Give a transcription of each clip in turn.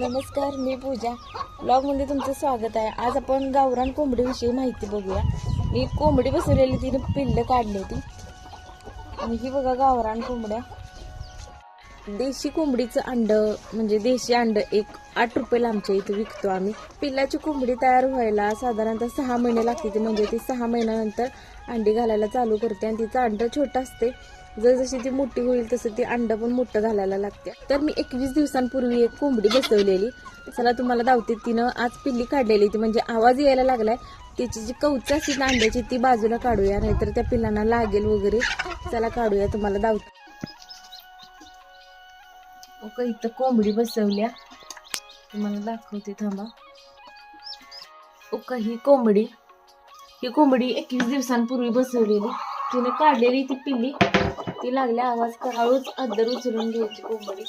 नमस्कार मी पूजा. ब्लॉगमध्ये तुमचं स्वागत आहे. आज आपण गावरान कोंबडीविषयी माहिती बघूया. मी कोंबडी बसवलेली तिने पिल्लं काढली होती. आणि ही बघा गावरान कोंबड्या. देशी कोंबडीचं अंड म्हणजे देशी अंड एक आठ रुपयाला आमच्या इथे विकतो आम्ही. पिल्लाची कोंबडी तयार व्हायला साधारणतः सहा महिने लागते ती म्हणजे ती सहा महिन्यानंतर अंडी घालायला चालू करते. आणि तिचं अंड छोटं असते. जसजशी ती मोठी होईल तसं ती अंड पण मोठं घालायला लागते. तर मी एकवीस दिवसांपूर्वी एक कोंबडी बसवलेली. चला तुम्हाला दावते. तिनं आज पिल्ली काढलेली ती. म्हणजे आवाज यायला लागलाय. तिची जी कवच असते ना अंड्याची ती बाजूला काढूया नाहीतर त्या पिल्लांना लागेल वगैरे. चला काढूया. तुम्हाला दावते. ओके इथं कोंबडी बसवल्या. तुम्हाला दाखवते थांबा. ओका ही कोंबडी. ही कोंबडी एकवीस दिवसांपूर्वी बसवलेली. तिने काढलेली ती पिल्ली. ती लागल्या आवाज तर हळूच अद्दर उचलून घ्यायची कोंबडी.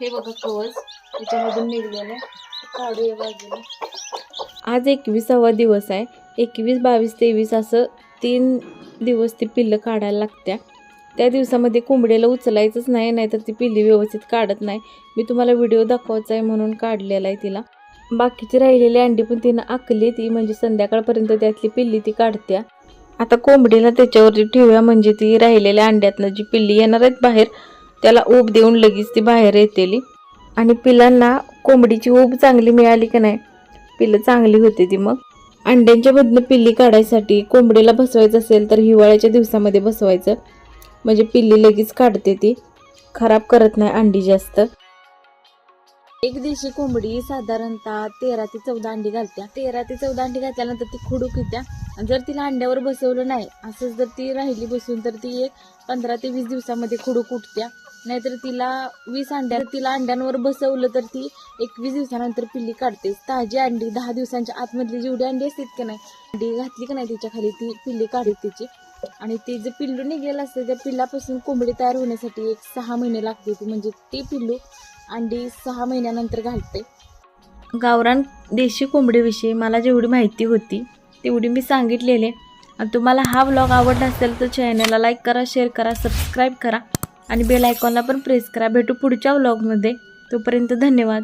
हे बघा कवच त्याच्यामधून निघलेलं काढूया बाजूला. आज एकविसावा दिवस आहे. एकवीस बावीस तेवीस असं तीन दिवस ती पिल्लं काढायला लागत्या. त्या दिवसामध्ये कोंबडीला उचलायचंच नाही नाहीतर ती पिल्ली व्यवस्थित काढत नाही. मी तुम्हाला व्हिडिओ दाखवायचा आहे म्हणून काढलेला आहे तिला. बाकीची राहिलेली अंडी पण तिनं आकली ती म्हणजे संध्याकाळपर्यंत त्यातली पिल्ली ती काढत्या. आता कोंबडीला त्याच्यावरती ठेवूया म्हणजे ती राहिलेल्या अंड्यातनं जी पिल्ली येणार आहेत बाहेर त्याला ऊब देऊन लगेच ती बाहेर येतेली. आणि पिलांना कोंबडीची ऊब चांगली मिळाली की नाही? पिल्लं चांगली होते ती मग. अंड्यांच्यामधनं पिल्ली काढायसाठी कोंबडीला बसवायचं असेल तर हिवाळ्याच्या दिवसामध्ये बसवायचं. म्हणजे पिल्ली लगेच काढते ती. खराब करत नाही अंडी जास्त. एक देशी कोंबडी साधारणतः तेरा ते चौदा अंडी घालत्या. तेरा ते चौदा अंडी घातल्यानंतर ती खुडूक येत्या. जर तिला अंड्यावर बसवलं नाही असंच जर ती राहिली बसून तर ती एक पंधरा ते वीस दिवसामध्ये खुडूक उठत्या. नाहीतर तिला वीस अंड्या तिला अंड्यांवर बसवलं तर ती एकवीस दिवसानंतर पिल्ली काढते ताजी अंडी दहा दिवसांच्या आतमधली जेवढी अंडी असतात की नाही अंडी घातली का नाही तिच्या खाली ती पिल्ली काढते तिची. आणि ते जे पिल्लू निघेल असते त्या पिल्लापासून कोंबडी तयार होण्यासाठी एक सहा महिने लागते ती. म्हणजे ते पिल्लू अंडी सहा महिन्यानंतर घालते. गावरान देशी कोंबडीविषयी मला जेवढी माहिती होती तेवढी मी सांगितलेली. आणि तुम्हाला हा व्लॉग आवडला असेल तर चॅनलला लाईक करा शेअर करा सबस्क्राईब करा. आणि बेल आयकॉनला पण प्रेस करा. भेटू पुढच्या व्लॉगमध्ये तोपर्यंत धन्यवाद.